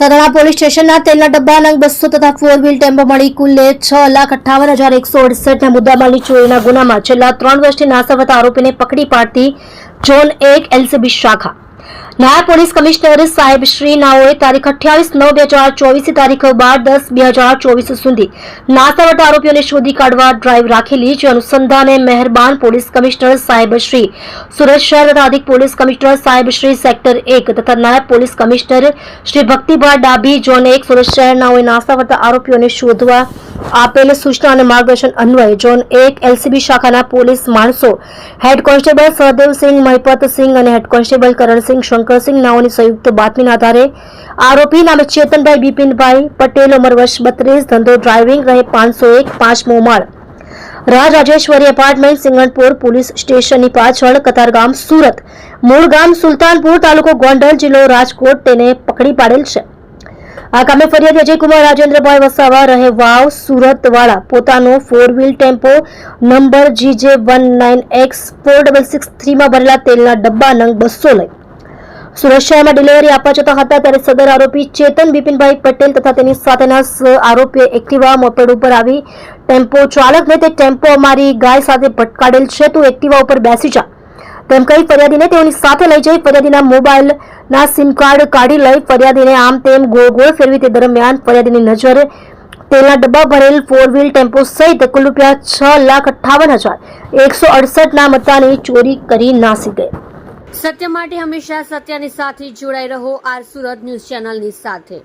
સદણા police સ્ટેશનના તેલના ડબ્બા નંગ બસો તથા ફોર વ્હીલ ટેમ્પો મળી કુલ્લે છ લાખ અઠ્ઠાવન હજાર એકસો અડસઠના મુદ્દામાલની ચોરીના ગુનામાં છેલ્લા ત્રણ વર્ષથી નાસવતા આરોપીને પકડી પાડતી ઝોન એક એલસીબી શાખા. નાયબ પોલીસ કમિશનર સાહેબ શ્રી નાઓએ તારીખ અઠ્યાવીસ નવ બે હજાર ચોવીસ તારીખ બાર દસ બે હજાર ચોવીસ સુધી નાસાવટ આરોપીઓને શોધી કાઢવા ડ્રાઈવ રાખેલી, જે અનુસંધાને મહેરબાન પોલીસ કમિશનર સાહેબ શ્રી સુરત શહેર તથા અધિક પોલીસ કમિશનર સાહેબ શ્રી સેક્ટર એક તથા નાયબ police commissioner Shri Bhaktiba Dabhi zone એક સુરત શહેરનાઓએ નાસાવટ આરોપીઓને શોધવા આપેલ સૂચના અને માર્ગદર્શન અન્વયે ઝોન એક એલસીબી શાખાના પોલીસ માણસો, હેડ કોન્સ્ટેબલ સહદેવસિંહ મહિપતસિંહ અને હેડ કોન્સ્ટેબલ કરણસિંહ, શંકરસિંહ નાઓની સંયુક્ત બાતમીના આધારે આરોપી નામે ચેતનભાઈ બિપિનભાઈ પટેલ, ઉંમર વર્ષ બત્રીસ, ધંધો ડ્રાઇવિંગ રહે પાંચસો એક પાંચમો માળ રાજ રાજેશ્વરી એપાર્ટમેન્ટ સિંગણપુર પોલીસ સ્ટેશનની પાછળ કતારગામ, સુરત. મૂળ ગામ સુલતાનપુર તાલુકો ગોંડલ જિલ્લો રાજકોટ, તેને પકડી પાડેલ છે. આ કામે ફરિયાદી અજયકુમાર, રાજેન્દ્રભાઈ વસાવા રહે વાવ સુરતવાળા પોતાનો four wheel tempo number GJ one nine X four double six થ્રીમાં ભરેલા તેલના ડબ્બા નંગ બસો લઈ. શહેરમાં ડિલિવરી આપવા જતા હતા ત્યારે સદર આરોપી ચેતન બિપિનભાઈ પટેલ તથા તેની સાથેના આરોપીએ એક્ટિવા મોપેડ ઉપર આવી. ટેમ્પો ચાલકને તે ટેમ્પો અમારી ગાય સાથે ભટકાડેલ છે. તું એક્ટિવા ઉપર બેસી જા. તેમ કહી ફરિયાદીને તેઓની સાથે લઈ જઈ ફરિયાદીના મોબાઈલના સિમ કાર્ડ કાઢી લઈ ફરિયાદીને આમ તેમ ગોળ ગોળ ફેરવી તે દરમિયાન ફરિયાદીની નજર તેલના ડબ્બા ભરેલ ફોર વ્હીલ ટેમ્પો સહિત કુલ રૂપિયા છ લાખ અઠ્ઠાવન હજાર એકસો અડસઠના મત્તાની ચોરી કરી નાસી ગઈ. સત્ય માટે હંમેશા સત્યની સાથે જોડાઈ રહો આર સુરત ન્યૂઝ ચેનલની સાથે.